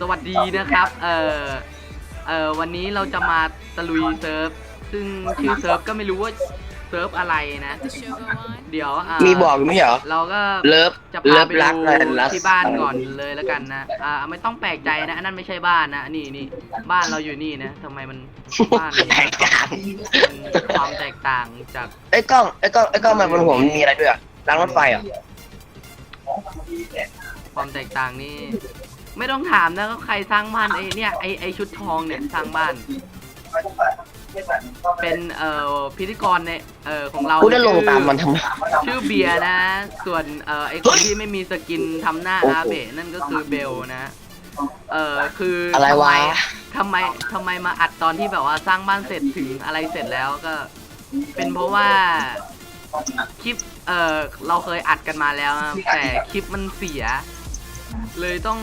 สวัสดีนะครับ เอ่อเอ่อวันนี้เราจะมาตะลุยเซิร์ฟ ซึ่งชื่อเซิร์ฟก็ไม่รู้ว่าเซิร์ฟอะไรนะ The show go on. เดี๋ยวอ่ามีบอกอยู่ไม่ใช่เหรอ เราก็เลิฟ จะเลิพาฟไปรักดูอะไรรัก ที่บ้านก่อนเลยแล้วกันนะ อ่า ไม่ต้องแปลกใจนะ อันนั้นไม่ใช่บ้านนะ นี่นี่บ้านเราอยู่นี่นะทำไมมันบ้านแตกต่าง มันความแตกต่างจาก ไอ้กล้องไอ้กล้องไอ้กล้องมาบนหัวมันมีอะไรด้วยอะรางรถไฟเหรอความแตกต่างนี่ ไม่ต้องถามนะว่าใครสร้างบ้านไอ้เนี่ยไอ้ไอ้ชุดทองเนี่ยสร้างบ้าน เป็นเอ่อพิธีกรในเอ่อของเรากูได้ลงตามมันทำไม ชื่อเบียร์นะ ส่วนเอ่อไอ้คนที่ไม่มีสกินทำหน้าโอ้โหอาเบะนั่นก็คือเบลนะ เอ่อคือออะไรวะทำไมทำไมมาอัดตอนที่แบบว่าสร้างบ้านเสร็จถึงอะไรเสร็จแล้วก็ เป็นเพราะว่าคลิปเอ่อเราเคยอัดกันมาแล้วนะแต่คลิปมันเสีย เลยต้อง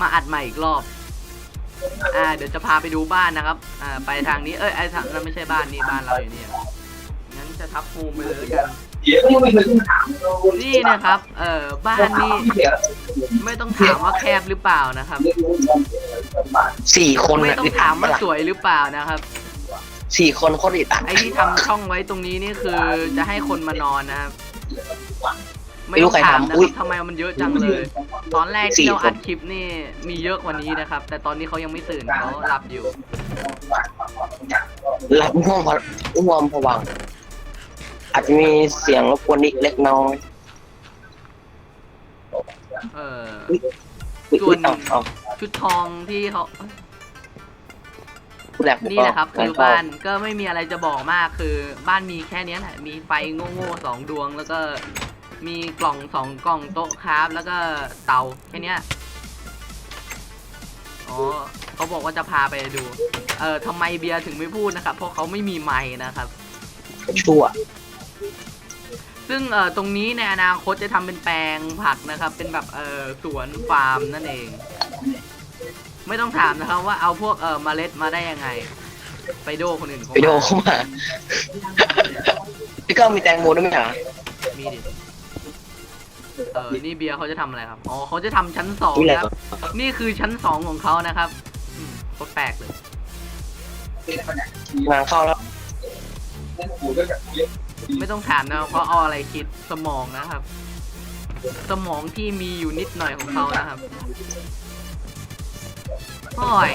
มาอัดใหม่อีกรอบ อ่า เดี๋ยวจะพาไปดูบ้านนะครับ อ่า ไปทางนี้ เอ้ย ไอ้ทางนั้นไม่ใช่บ้านนี่บ้านเราอยู่นี่งั้นจะทับภูมิไปเลยแล้วกัน นี่นะครับ เอ่อ บ้านนี่ไม่ต้องถามว่าแคบหรือเปล่านะครับ สี่คนไม่อะต้องถามว่าสวยหรือเปล่านะครับ สี่คนโคตรอึดอัดไอ้ที่ทำช่องไว้ตรงนี้นี่คือจะให้คนมานอนนะครับ ไม่ไม่รู้ต้องใครถามนะทำอุ้คยรับทำไมมันเยอะจังเลย ตอนแรกสี่ที่เราคนอัดคลิปนี่มีเยอะกว่านี้นะครับ แต่ตอนนี้เขายังไม่ตื่นเขาหลับอยู่ หลับง่วงพอง่วงผวังค์อาจจะมีเสียงรบกวนนิดเล็กน้อยเออ อุ๊ยส่วนเอาเอาชุดทองที่เขา ผู้แหลกนี่นะครับคือบ้านก็ไม่มีอะไรจะบอกมากคือบ้านมีแค่เนี้ยแหละมีไฟโง่ๆสองดวงแล้วก็ มีกล่องสองกล่องโต๊ะคราฟแล้วก็เตาแค่เนี้ยอ๋อเขาบอกว่าจะพาไปดู เออทำไมเบียร์ถึงไม่พูดนะครับ เพราะเขาไม่มีไม้นะครับ ชั่ว ซึ่งเอ่อตรงนี้ในอนาคตจะทำเป็นแปลงผักนะครับ เป็นแบบเออสวนฟาร์มนั่นเอง ไม่ต้องถามนะครับว่าเอาพวกเออเมล็ดมาได้ยังไง ไปโดคนอื่นเขาไปโดมาเข้ามา พี่ก้องมีแตงโมด้วยไหมฮะมีดิ เออนี่เบียร์เขาจะทำอะไรครับ อ๋อเขาจะทำชั้นสองนี่แหละครับ นี่คือชั้นสองของเขานะครับอืมโคตรแปลกเลย งานเข้าแล้วไม่ต้องถามนะเพราะเอาอะไรคิดสมองนะครับ สมองที่มีอยู่นิดหน่อยของเขานะครับโอ้ย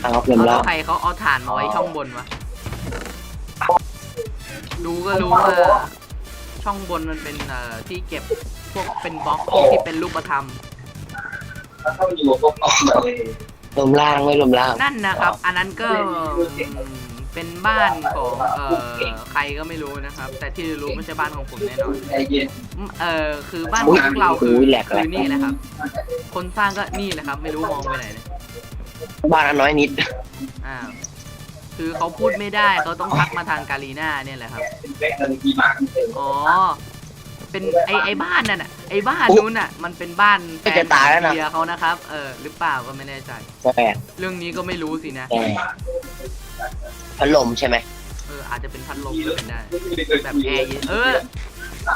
เอาครับเริ่มเขาแล้วใครเขาเอาฐานมาไว้ช่องบนวะ ดูก็รู้ว่า ช่องบนมันเป็นเอ่อที่เก็บพวกเป็นบล็อกที่เป็นรูปธรรมรวมล่างไม่รวมล่าง นั่นนะครับ อันนั้นก็เป็นบ้านของเอ่อใครก็ไม่รู้นะครับ แต่ที่รู้ไม่ใช่บ้านของผมแน่นอนอืมเอ่อคือบ้านของพวกเราคืออุ๊ยแหลกแหลคืกอนี่แหละครับ คนสร้างก็นี่แหละครับ ไม่รู้มองไปไหนเนี่ยบ้านอันน้อยนิดอ้าว คือเขาพูดไม่ได้เขาต้องทักมาทางกาลีน่าเนี่ยแหละครับ อ๋อ เป็นไอไอบ้านนั่นน่ะไอบ้านนู้นน่ะ มันเป็นบ้านแฟนจะตายแล้วนะเบียร์เขานะครับ เออ หรือเปล่าก็ไม่แน่ใจแปลกเรื่องนี้ก็ไม่รู้สินะแต่พัดลมใช่ไหมเออ อาจจะเป็นพัดลมก็เป็นได้ แบบแอร์เย็นเออ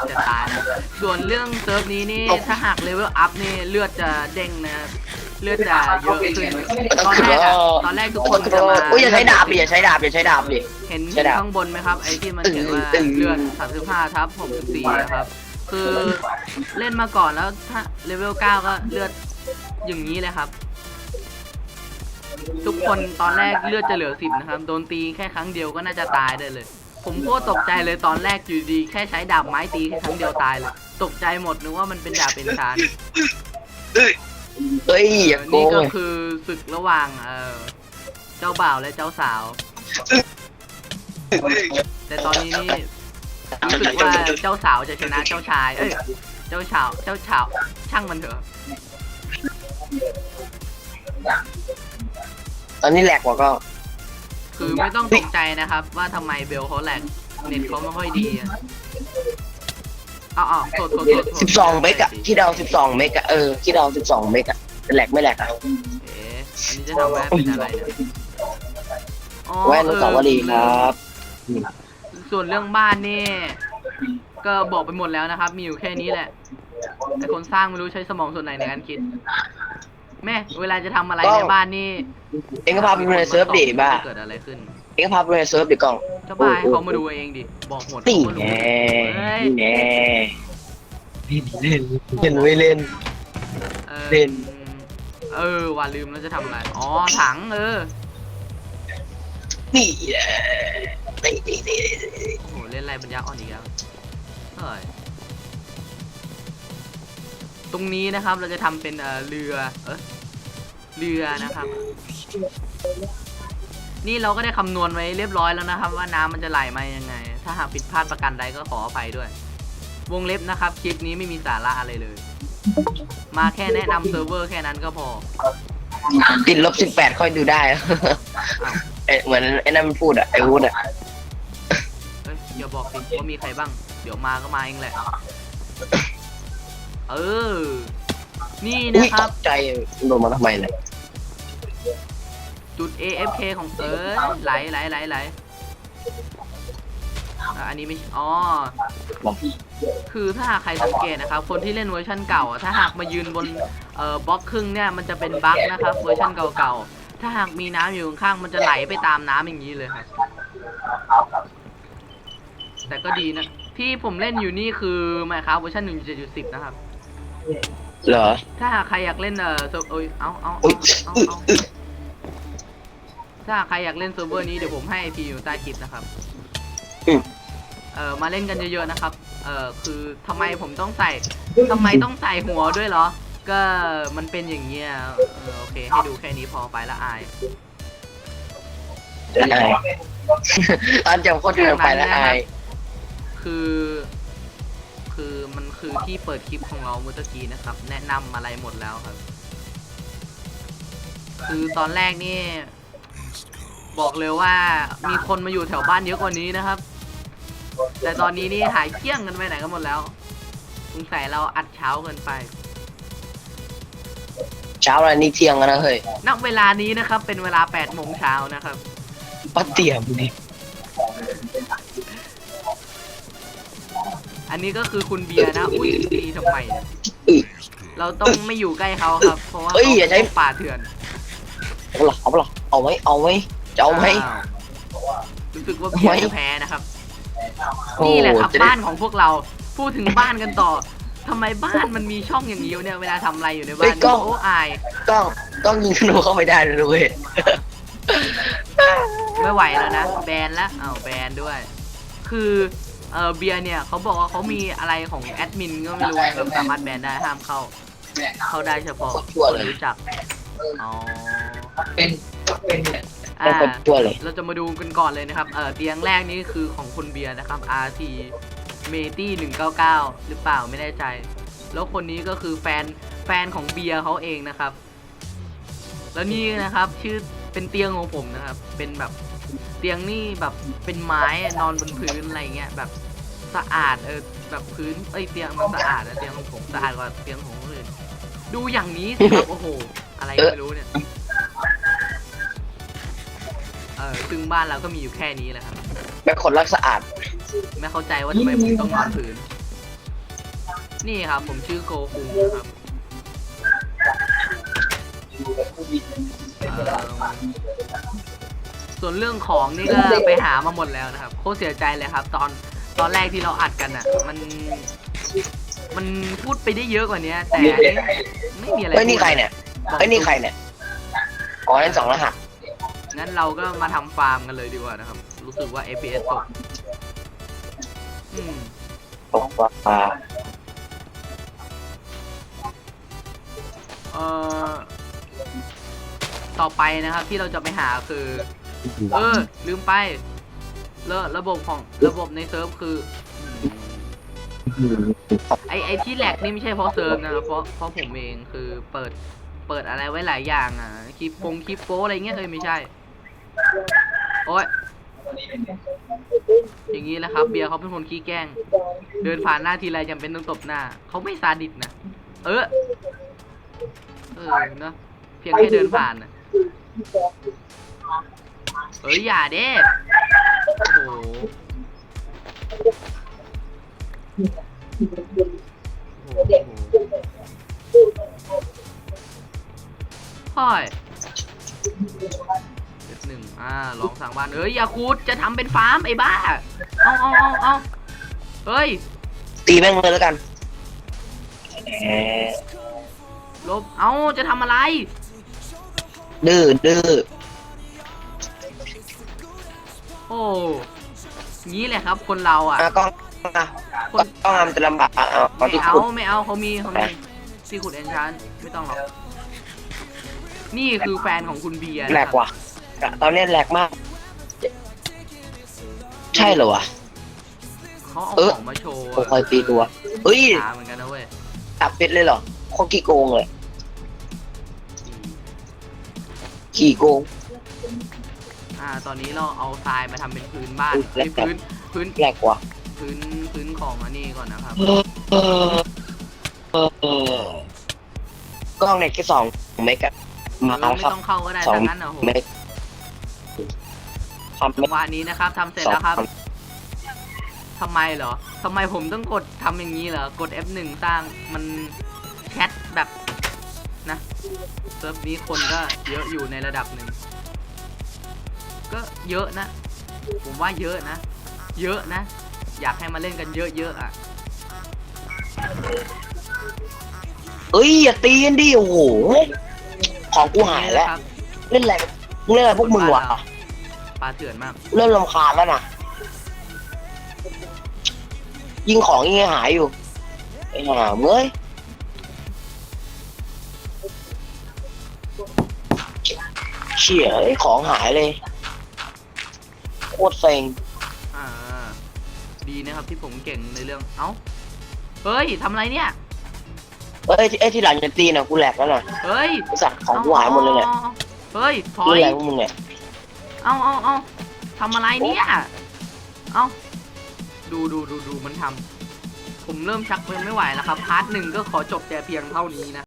จะตายนะส่วนเรื่องเซิร์ฟนี้นี่ถ้าหากเลเวลอัพนี่เลือดจะเด้งนะครับ เลือดจะเยอะขึ้นตอนแรกอะตอนแรกทุกคนจะมา อุ้ยอย่าใช้ดาบดิอย่าใช้ดาบอย่าใช้ดาบดิ เห็นใช่ดาบข้างบนไหมครับ ไอ้ที่มันเขียนว่าตึงเลือด35ทับ64นะครับ คือเล่นมาก่อนแล้วถ้าเลเวล9ก็เลือดอย่างนี้เลยครับ ทุกคนตอนแรกเลือดจะเหลือ10นะครับ โดนตีแค่ครั้งเดียวก็น่าจะตายได้เลย ผมโคตรตกใจเลยตอนแรกอยู่ดี แค่ใช้ดาบไม้ตีแค่ครั้งเดียวตายเลย ตกใจหมดนึกว่ามันเป็นดาบเป็นชาน เอ้ย อย่าโกนี่งก็คือศึกระหว่างเอ่อเจ้าบ่าวและเจ้าสาว แต่ตอนนี้นี่รู้สึกว่าเจ้าสาวจะชนะเจ้าชายเอ้ยเจ้าสาวเจ้าสาวช่างมันเถอะ ตอนนี้แหลกกว่าก็คือไม่ต้องตกใจนะครับ ว่าทำไมเบลเขาแหลกเน็ตเขาไม่ค่อยดีอะ อ๋ออ๋อโทษโทษโทษโทษสิบสองเมกอะที่เดาสิบสองเมกอะเออที่เดาสิบสองเมกอะเป็นแหลกไม่แหลกอะเอ๊ะอันนี้จะทำแวะเป็นอะไรเนี่ยอ๋อแว่นอนุสาวรีย์ครับส่วนเรื่องบ้านนี่ก็บอกไปหมดแล้วนะครับ มีอยู่แค่นี้แหละไอคนสร้างไม่รู้ใช้สมองส่วนไหนในการคิด แม่ เวลาจะทำอะไรในบ้านนี่ เอ็งก็พาไปดูในเซิร์ฟดิบ้า เกิดอะไรขึ้น เอ็งก็พาไปดูในเซิร์ฟดิกล้องเจ้าบ้าให้เขามาดูเองดิ บอกหมดนี่เขาก็รู้แน่เฮ้ยนี่แน่เล่นเล่นไม่เล่น ออเล่น เออว่าลืมแล้วจะทำอะไร อ๋อ ถัง เออ นี่แหละนี่นี่นี่โอ้โห เล่นอะไรปัญญาอ่อนอีกแล้วเฮ้ยตรงนี้นะครับเราจะทำเป็นเอ่อเรือ เออเรือนะครับ นี่เราก็ได้คำนวณไว้เรียบร้อยแล้วนะครับ ว่าน้ำมันจะไหลมายังไง ถ้าหากผิดพลาดประการใดก็ขออภัยด้วย วงเล็บนะครับคลิปนี้ไม่มีสาระอะไรเลย มาแค่แนะนำเซิร์ฟเวอร์แค่นั้นก็พอติดลบสิบแปดค่อยดูได้อ้าวเอ๊ะเหมือนไอ้นั่นมันพูดอะไอ้วูดอะเอ้ยอย่าบอกสิว่ามีใครบ้าง เดี๋ยวมาก็มาเองแหละ เออ นี่อุ้นะยคตรับ กใจโดนมาทำไมเนี่ย จุด AFK ของเอ้ยไหลไหลไหลไหลอะอันนี้ไม่ใช่อ๋อคือถ้าหากใครสังเกตนะครับ คนที่เล่นเวอร์ชันเก่าอะถ้าหากมายืนบนเอ่อบล็อกครึ่งเนี่ยมันจะเป็นบั๊กนะครับเวอร์ชันเก่าๆ ถ้าหากมีน้ำอยู่ข้างๆมันจะไหลไปตามน้ำอย่างนี้เลยครับ แต่ก็ดีนะ ที่ผมเล่นอยู่นี่คือไมครับเวอร์ชัน1.7.10นะครับเหรอ ถ้าหากใครอยากเล่นเอ่อเซิร์ฟเอ้ยเอาเอาอุ๊เอายเอาอุ๊ยเอา ถ้าหากใครอยากเล่นเซิร์ฟเวอร์นี้เดี๋ยวผมให้ไอพีอยู่ใต้คลิปนะครับ อืม เออมาเล่นกันเยอะๆนะครับ เออคือทำไมผมต้องใส่ทำไมต้องใส่หัวด้วยเหรอ ก็มันเป็นอย่างเงี้ยเออโอเค ให้ดูแค่นี้พอไปละอายอายตอนจำโคตรเกินไปแล้วอาย คือ คือมันคือที่เปิดคลิปของเราเมื่อตะกี้นะครับ แนะนำอะไรหมดแล้วครับ คือตอนแรกนี่ บอกเลยว่ามีคนมาอยู่แถวบ้านเยอะกว่านี้นะครับ แต่ตอนนี้นี่หายเกลี้ยงกันไปไหนกันหมดแล้วสงสัยเราอัดเช้าเกินไป เช้าอะไรนี่เที่ยงแล้วนะเฮ้ยณเวลานี้นะครับ เป็นเวลา8โมงเช้านะครับ ป้าเตี่ยมนี่อันนี้ก็คือคุณเบียร์นะ อุ้ยตีทำไมเนี่ยเราต้องไม่อยู่ใกล้เขาครับ เพราะว่าเขาเป็นป่าเถื่อนเอาหรอเอาหรอเอาไหมเอาไหม จะเอาไหมอ้าวรู้สึกว่าเบียร์จะแพ้นะครับโอ้นี่แหละครับจะได้บ้านของพวกเรา พูดถึงบ้านกันต่อทำไมบ้านมันมีช่องอย่างนี้วะเนี่ยเวลาทำอะไรอยู่ในบ้านนี่โอ้อาย ต้องต้องยิงธนูเข้าไปได้เลยเว้ยไม่ไหวแล้วนะ แบนแล้วอ้าวแบนด้วย คือเออเบียร์เนี่ยเขาบอกว่าเขามีอะไรของแอดมินก็ไม่รู้นะครับสามารถแบนได้ห้ามเข้า เข้าได้เฉพาะโคตรชั่วคนเลยรู้จักอ๋อเป็น เป็นเนี่ย อ่าโคตรชั่วเลย เราจะมาดูกันก่อนเลยนะครับ เออเตียงแรกนี้คือของคุณเบียร์นะครับ RT m e t 199 หรือเปล่าไม่แน่ใจ แล้วคนนี้ก็คือแฟนแฟนของเบียร์เขาเองนะครับ แล้วนี่นะครับชื่อเป็นเตียงของผมนะครับ เป็นแบบเตียงนี่แบบเป็นไม้อะนอนบนพื้นอะไรเงี้ยแบบสะอาดเออแบบพื้นเอ้ยเตียงมันสะอาดนะเตียงของผมสะอาดกว่าเตียงของคนอื่นดูอย่างนี้สิครับโอ้โหอะไรก็ไม่รู้เนี่ย ออซึ่งบ้านเราก็มีอยู่แค่นี้แหละครับ เป็นคนรักสะอาด ไม่เข้าใจว่าทำไมผมต้องนอนพื้น นี่ครับ ผมชื่อโกคุงนะครับเอ่อส่วนเรื่องของนี่ก็ไปหามาหมดแล้วนะครับ โคตรเสียใจเลยครับ ตอนตอนแรกที่เราอัดกันอะ มันมันพูดไปได้เยอะกว่านี้แต่อันนี้ไม่มีอะไรเฮ้ยนี่ใครพูดเนี่ยเฮ้ยนี่ใครเนี่ย อ๋อนั่นสองรหัส งั้นเราก็มาทำฟาร์มกันเลยดีกว่านะครับ รู้สึกว่า FPS ตกอืมตกปลาเอ่อต่อไปนะครับที่เราจะไปหาคือ เออ ลืมไปแล้วระบบของระบบในเซิร์ฟคือ ไอไอที่แหลกนี่ไม่ใช่เพราะเซิร์ฟนะครับเพราะเพราะผมเองคือเปิดเปิดอะไรไว้หลายอย่างอะคลิปปงคลิปโป้อะไรเงี้ยเอ้ยไม่ใช่ โอ้ยอย่างนี้แหละครับ เบียร์เขาเป็นคนขี้แกล้ง เดินผ่านหน้าทีไรจำเป็นต้องตบหน้า เขาไม่ซาดิสนะ เออ เออเนาะเพียงแค่เดินผ่านเฮ้ยอย่าเด้ โอ้โห ค่อย เจ็ดหนึ่งอ่าลองสั่งบ้านเอ้ยอย่าคูดจะทำเป็นฟาร์มไอ้บ้า เอาเอาเอาเอาเฮ้ย ตีแม่งเลยแล้วกันแหมลบ เอาจะทำอะไร ดื้อดื้อโอ้งี้แหละครับ คนเราอะ อะกล้องอะคกล้อนงกล้องมันจะลำบากอะเอาเอาไม่ที่เอาขุดไม่เอาเขามีเขามีที่ขุดเอนชานไม่ต้องหรอก นี่คือแฟนของคุณเบียร์แหลนะกครับ ว่ะ ตอนนี้แหลกมาก ใช่เหรอวะ เขาเอาเออ ของมาโชว์ผมคอยตีตัวเฮ้ยช้าเหมือนกันนะเว้ยตับเป็ดเลยเหรอโคตรกี่โกงเลยกี่โกง อ่า ตอนนี้เราเอาทรายมาทำเป็นพื้นบ้านอุ๊ยเอ้ยแล้วพื้นพื้นแหลกว่ะพื้นพื้นของอันนี้ก่อนนะครับ เออเออเออเออกล้องเนี่ยแค่สองเมกะมาเออแล้วไม่ครับ ต้องเข้าก็ได้สอง ทั้งนั้นนะโหเมก ทำเมกวันนี้นะครับทำเสร็จแล้วครับทำไมเหรอทำไมผมต้องกดทำอย่างนี้เหรอกด F1 สร้างมันแคทแบบนะเซิร์ฟนี้คนก็เยอะอยู่ในระดับหนึ่งก็เยอะนะ ผมว่าเยอะนะ เยอะนะ อยากให้มาเล่นกันเยอะๆอะเอ้ยอย่าตีกันดิโอ้โหของกูหายแล้วครับเล่นอะไรมึงเล่นอะไรพวกมึงวะ ปลาเถื่อนมาก เริ่มรำคาญแล้วนะยิงของยังไงหายอยู่ไอ้ห่าเมื่อยเชี่ยไอ้ของหายเลยโคตรเซ็งอ่า ดีนะครับที่ผมเก่งในเรื่อง เอ้า เฮ้ยทำอะไรเนี่ย เอ้ยไอ้ที่หลังจะตีนะกูแหลกแล้วนะเฮ้ยไอ้สัตว์ของกูหายหมดเลยเนี่ยอาเฮ้ย ถอเล่นยอะไรพวกมึงเนี่ย เอาเอาเอาทำอะไรเนี่ย เอาดูดูดูดูมันทำ ผมเริ่มชักเริ่มไม่ไหวแล้วครับ พาร์ทหนึ่งก็ขอจบแต่เพียงเท่านี้นะ